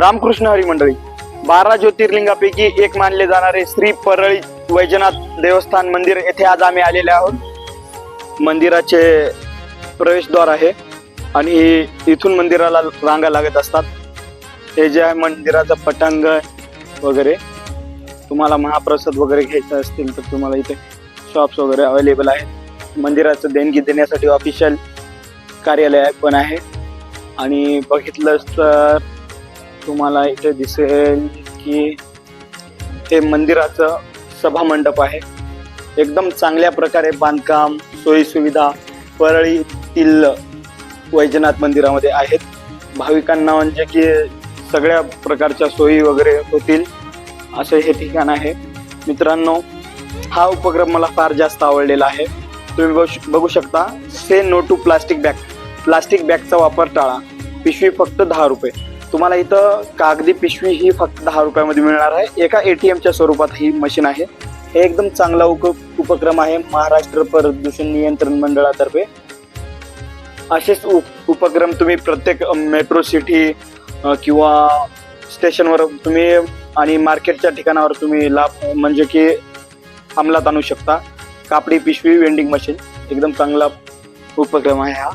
रामकृष्ण हरी मंडळी बारा ज्योतिर्लिंगापैकी एक मानले जाणारे श्री परळी वैजनाथ देवस्थान मंदिर येथे आज आम्ही आलेले आहोत. मंदिराचे प्रवेशद्वार आहे आणि इथून मंदिराला रांगा लागत असतात. हे जे आहे मंदिराचं पटांग वगैरे तुम्हाला महाप्रसाद वगैरे घ्यायचा असतील तर तुम्हाला इथे शॉप्स वगैरे अवेलेबल आहेत. मंदिराचं देणगी देण्यासाठी ऑफिशियल कार्यालय पण आहे. आणि बघितलंच तर तुम्हाला इथे दिसेल की हे मंदिराचं सभा मंडप आहे. एकदम चांगल्या प्रकारे बांधकाम सोयीसुविधा परळीतील वैजनाथ मंदिरामध्ये आहेत. भाविकांना म्हणजे की सगळ्या प्रकारच्या सोयी वगैरे होतील असं हे ठिकाण आहे. मित्रांनो हा उपक्रम मला फार जास्त आवडलेला आहे. तुम्ही बघू शकता say no to plastic bag plastic बॅगचा वापर टाळा. पिशवी फक्त दहा रुपये. तुम्हाला इथं कागदी पिशवी ही फक्त दहा रुपयामध्ये मिळणार आहे. एका एटीएमच्या स्वरूपात ही मशीन आहे. हे एकदम चांगला उप उपक्रम आहे महाराष्ट्र प्रदूषण नियंत्रण मंडळातर्फे. असेच उप उपक्रम तुम्ही प्रत्येक मेट्रो सिटी किंवा स्टेशनवर तुम्ही आणि मार्केटच्या ठिकाणावर तुम्ही लाभ म्हणजे की अंमलात आणू शकता. कापडी पिशवी वेंडिंग मशीन एकदम चांगला उपक्रम आहे हा.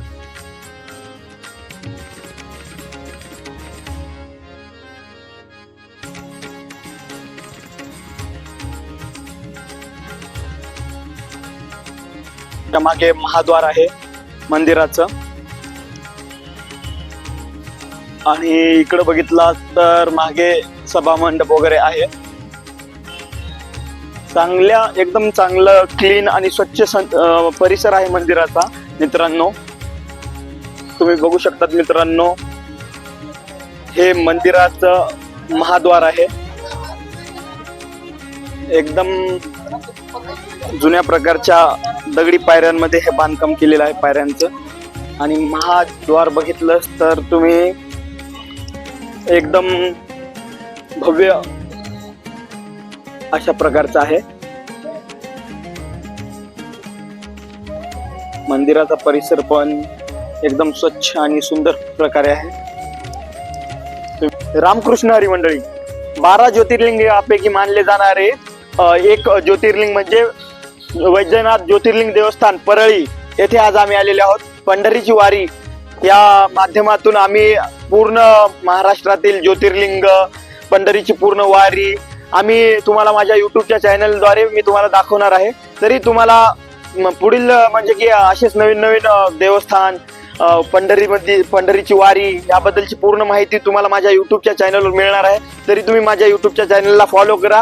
त्या मागे महाद्वार आहे मंदिराचं. आणि इकडे बघितला तर मागे सभा मंडप वगैरे आहे. चांगल्या एकदम चांगलं क्लीन आणि स्वच्छ सं- परिसर आहे मंदिराचा मित्रांनो. तुम्ही बघू शकतात मित्रांनो हे मंदिराचं महाद्वार आहे. एकदम जुन्या प्रकारच्या दगडी पायऱ्यांमध्ये हे बांधकाम केलेलं आहे पायऱ्यांचं. आणि महाद्वार बघितलं तर तुम्ही एकदम भव्य अशा प्रकारचं आहे. मंदिराचा परिसर पण एकदम स्वच्छ आणि सुंदर प्रकारे आहे. रामकृष्ण हरी मंडळी बारा ज्योतिर्लिंगापैकी मानले जाणारे एक ज्योतिर्लिंग म्हणजे वैद्यनाथ ज्योतिर्लिंग देवस्थान परळी येथे आज आम्ही आलेले आहोत. पंढरीची वारी या माध्यमातून आम्ही पूर्ण महाराष्ट्रातील ज्योतिर्लिंग पंढरीची पूर्ण वारी आम्ही तुम्हाला माझ्या युट्यूबच्या चॅनलद्वारे मी तुम्हाला दाखवणार आहे. तरी तुम्हाला पुढील म्हणजे की असेच नवीन नवीन देवस्थान पंढरीमध्ये पंढरीची वारी याबद्दलची पूर्ण माहिती तुम्हाला माझ्या युट्यूबच्या चॅनलवर मिळणार आहे. तरी तुम्ही माझ्या युट्यूबच्या चॅनलला फॉलो करा.